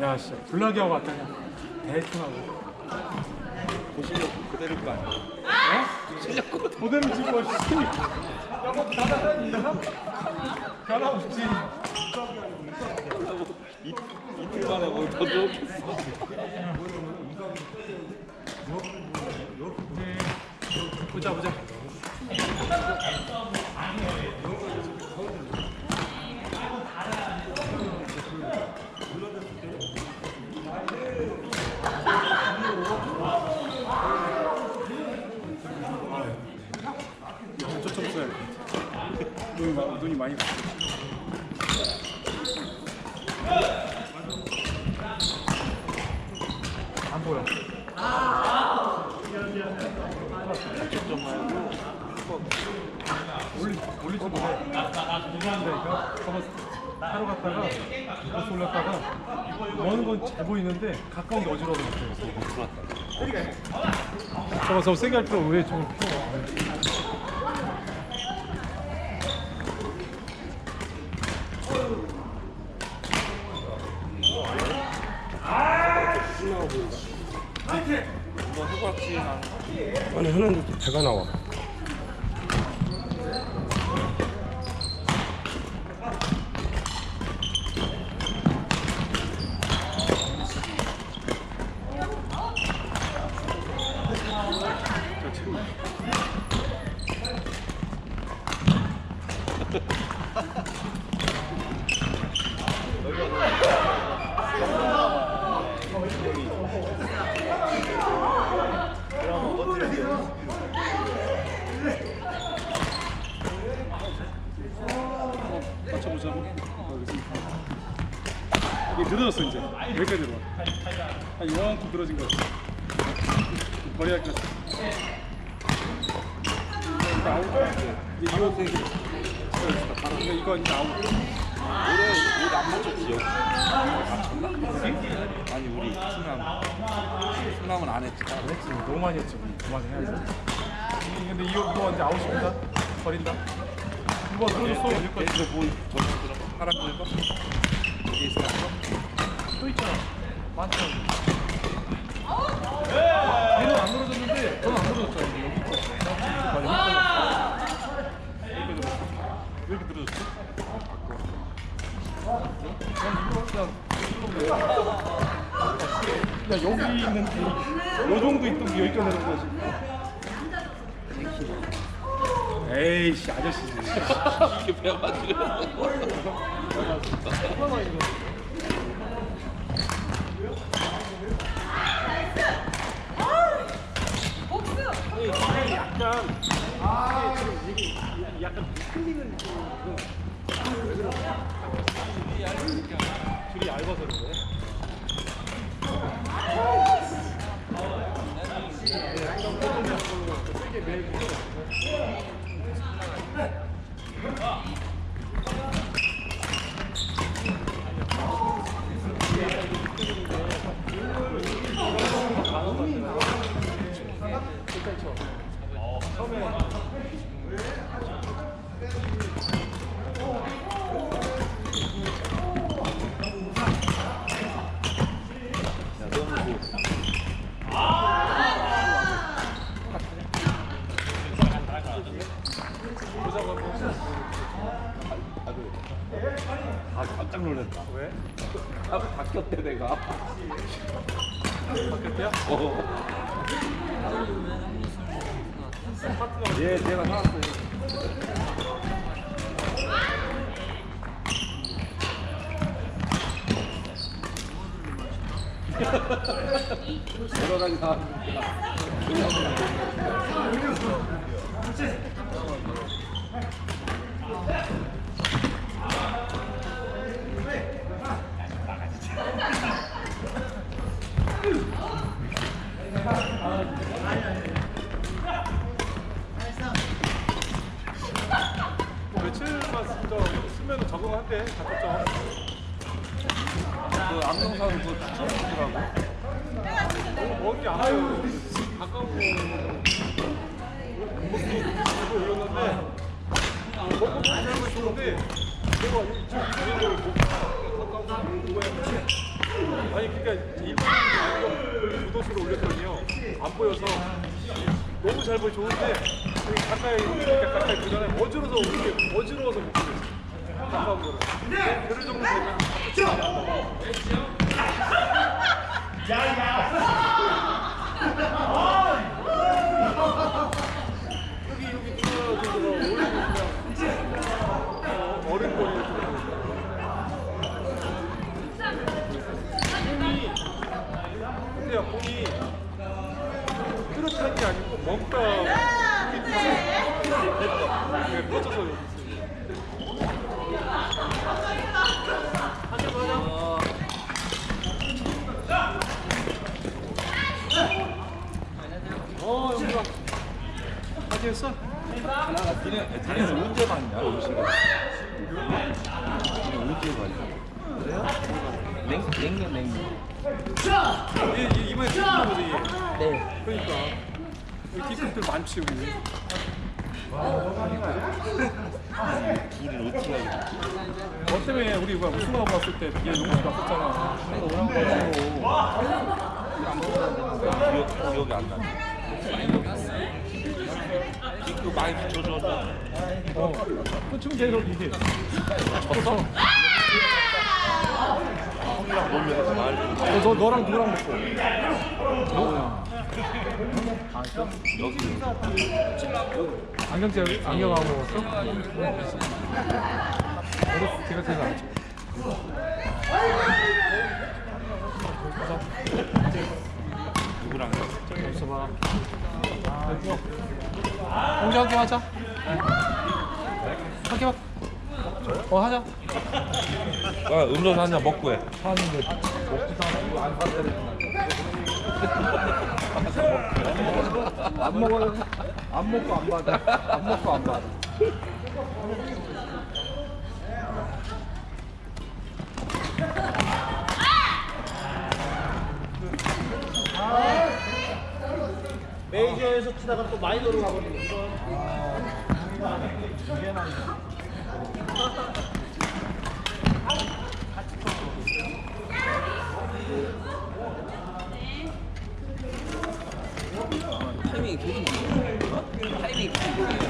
야, 씨, 블락이하고 왔다냐. 대충하고. 보시면 그대로일 거 아니야? 어? 그대로 지고 왔지 야뭐 가다가 가다 없지 이, 이틀 만에 뭐더 좋겠어. 보자 보자 저쪽 써야 돼 눈이 많이 갔어 안 보여 올리. 누구한다니까? 저거 하러 갔다가 버스 올렸다가 먼 건 잘 보이는데 가까운 게 어지러워 서 저거 저거 세게 할 필요 왜 저거 피워? 뭐 아니 하는데 또 배가 나와. 늘어졌어 이제. 여기까지 들어와. 한 이만큼 늘어진 거 같아. 버려야 할것 같아. 이거 아웃. 이제 이거 세 개. 이거 이거 이제 아웃. 올해 올해 안 맞췄지 여기. 맞췄나? 아니 우리 충남 충남은 안 했지. 했지. 너무 많이 했지. 우리 그만해야지. 근데 이거 이거 이제 아웃입니다. 버린다. 이거 들어줬어. 여기서 뭐 저기 들어 파란 거 해봐. 여기 있어. 또 있잖아. 많잖아. 얘는 안 늘어졌는데 저는 안 늘어졌잖아. 이게 여기 거. 왜 이렇게 늘어졌지? 야 여기 있는 이 정도 있던 게 여기까지 내려온 거지. 에이씨 아저씨지. 이게 배가 맞 으려. 줄이 얇아서 그래. 야 아 깜짝 놀랐다. 왜? 아 바뀌었대 내가. 바뀌었대요? 어. 예, 제가 사왔어요. 여러 가지 사왔습니다. 며칠만 쓰면 적응한대. 바꿨죠. 그 안경사는 그거 추천해주더라고. 먹을 게안 와요. 가까운 거. 아니 그러니까 일반 안경 구도수를 올렸더니요. 안 보여서. 너무 잘 보이 좋은데 여기 가까이 이렇게 가까이 보잖아요 어지러워서 이렇게 어지러워서 못 보겠어요. 가까운 거를. 그럴 정도 되면. 여기 여기 누나 정도가 어린 그냥 어, 어린 거리 이렇게 공이 근데요 공이 뚜렷한 게 아니고 뭔가 공이 비슷해 그게 꺼져서 여기 있어요 어 영구야 어디 했어? 니네는 언제 봤냐 음식을 니네 언제 봤냐 냉, 냉면 냉면 얘, 얘 이번에 찍는 거지 얘 네 그러니까 뒤끝들 많지 여기 둘이 어떻게 하냐 너 때문에 우리 우승하고 왔을 때얘 용수 났었잖아 기억, 기억이 안 나네 그 많이 붙여줘 어, 또 지금 계속 이게 졌어 형이랑 놀면서 말 너, 너, 너랑 누구랑 먹고? 너야 여기 안경제 안경하고 먹었어? 어렸을 제가 제일 알죠 누구랑 여기서 봐 공주 한게 하자 한게 봐. 어 하자. 아, 음료수 한 잔 먹고 해. 안 먹어요. 안 먹고 안 받아. 안 먹고 안 받아. 메이저에서 치다가 또 마이너로 가버리는 이런 타이밍이 계속 타이밍이 계속